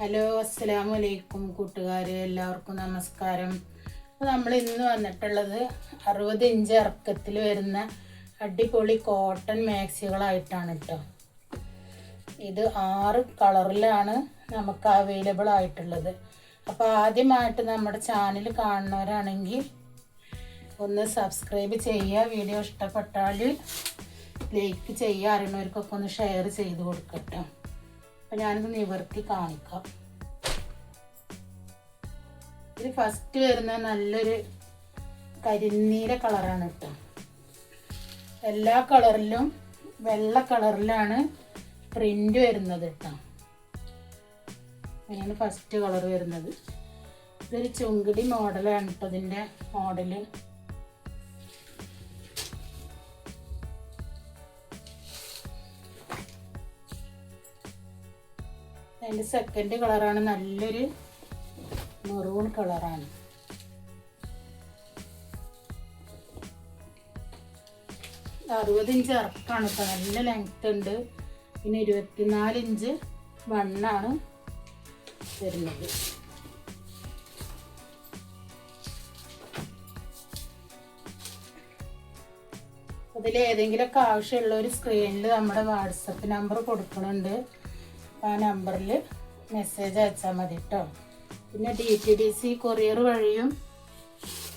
Hello അസ്സലാമു അലൈക്കും കൂട്ടുകാർ എല്ലാവർക്കും നമസ്കാരം. നമ്മൾ ഇന്ന് വന്നിട്ടുള്ളത് അറുപത് ഇഞ്ച് ഇറക്കത്തിൽ വരുന്ന അടിപൊളി കോട്ടൺ മാക്സികളായിട്ടാണ് കേട്ടോ ഇത് ആറ് കളറിലാണ് നമുക്ക് അവൈലബിൾ ആയിട്ടുള്ളത്. അപ്പോൾ ആദ്യമായിട്ട് നമ്മുടെ ചാനൽ കാണുന്നവരാണെങ്കിൽ ഒന്ന് സബ്സ്ക്രൈബ് ചെയ്യുക. വീഡിയോ ഇഷ്ടപ്പെട്ടാൽ ലൈക്ക് ചെയ്യുക. അറിയുന്നവർക്കൊക്കെ ഒന്ന് ഷെയർ ചെയ്ത് കൊടുക്കട്ടോ അപ്പം ഞാനിത് നിവർത്തി കാണിക്കാം. ഇത് ഫസ്റ്റ് വരുന്ന നല്ലൊരു കരിനീല കളറാണ് കേട്ടോ എല്ലാ കളറിലും വെള്ള കളറിലാണ് പ്രിന്റ് വരുന്നത് കേട്ടോ അങ്ങനെയാണ് ഫസ്റ്റ് കളർ വരുന്നത്. ഇതൊരു ചുങ്കിടി മോഡലാണ് കേട്ടോ ഇതിന്റെ മോഡൽ അതിന്റെ സെക്കൻഡ് കളറാണ് നല്ലൊരു മെറൂൺ കളറാണ് അറുപത് ഇഞ്ച് ഇറക്കാണ് കേട്ടോ നല്ല ലെങ്ത് ഉണ്ട്. പിന്നെ ഇരുപത്തിനാല് ഇഞ്ച് വണ്ണാണ് വരുന്നത്. അതിൽ ഏതെങ്കിലുമൊക്കെ ആവശ്യമുള്ള ഒരു സ്ക്രീനിൽ നമ്മുടെ വാട്സപ്പ് നമ്പർ കൊടുക്കുന്നുണ്ട് ആ നമ്പറിൽ മെസ്സേജ് അയച്ചാൽ മതി കേട്ടോ പിന്നെ D T D C courier വഴിയും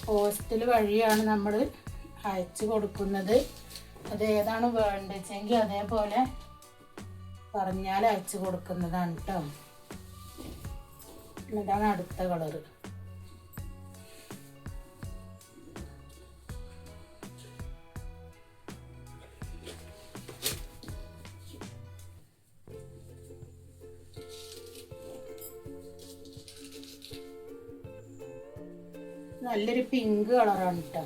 പോസ്റ്റൽ വഴിയാണ് നമ്മൾ അയച്ചു കൊടുക്കുന്നത്. അത് ഏതാണ് വേണ്ടതെങ്കിൽ അതേപോലെ പറഞ്ഞാൽ അയച്ചു കൊടുക്കുന്നതാണ് കേട്ടോ ഇതാണ് അടുത്ത കളറ് നല്ലൊരു പിങ്ക് കളറാണ് കേട്ടോ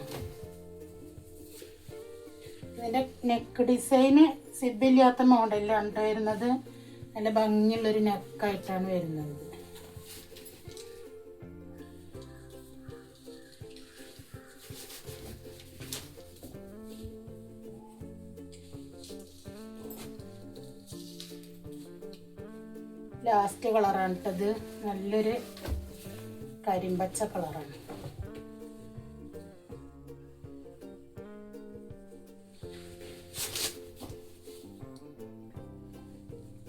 ഇതിന്റെ നെക്ക് ഡിസൈന് സിബില്ലാത്ത മോഡലിലാണ് വരുന്നത്. നല്ല ഭംഗിയുള്ളൊരു നെക്കായിട്ടാണ് വരുന്നത്. ലാസ്റ്റ് കളറാണ് കേട്ടത് നല്ലൊരു കരിമ്പച്ച കളറാണ്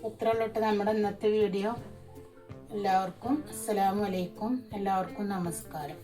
ഇത്ര ഉള്ളിട്ട് നമ്മുടെ ഇന്നത്തെ വീഡിയോ. എല്ലാവർക്കും അസ്സലാമു അലൈക്കും. എല്ലാവർക്കും നമസ്കാരം.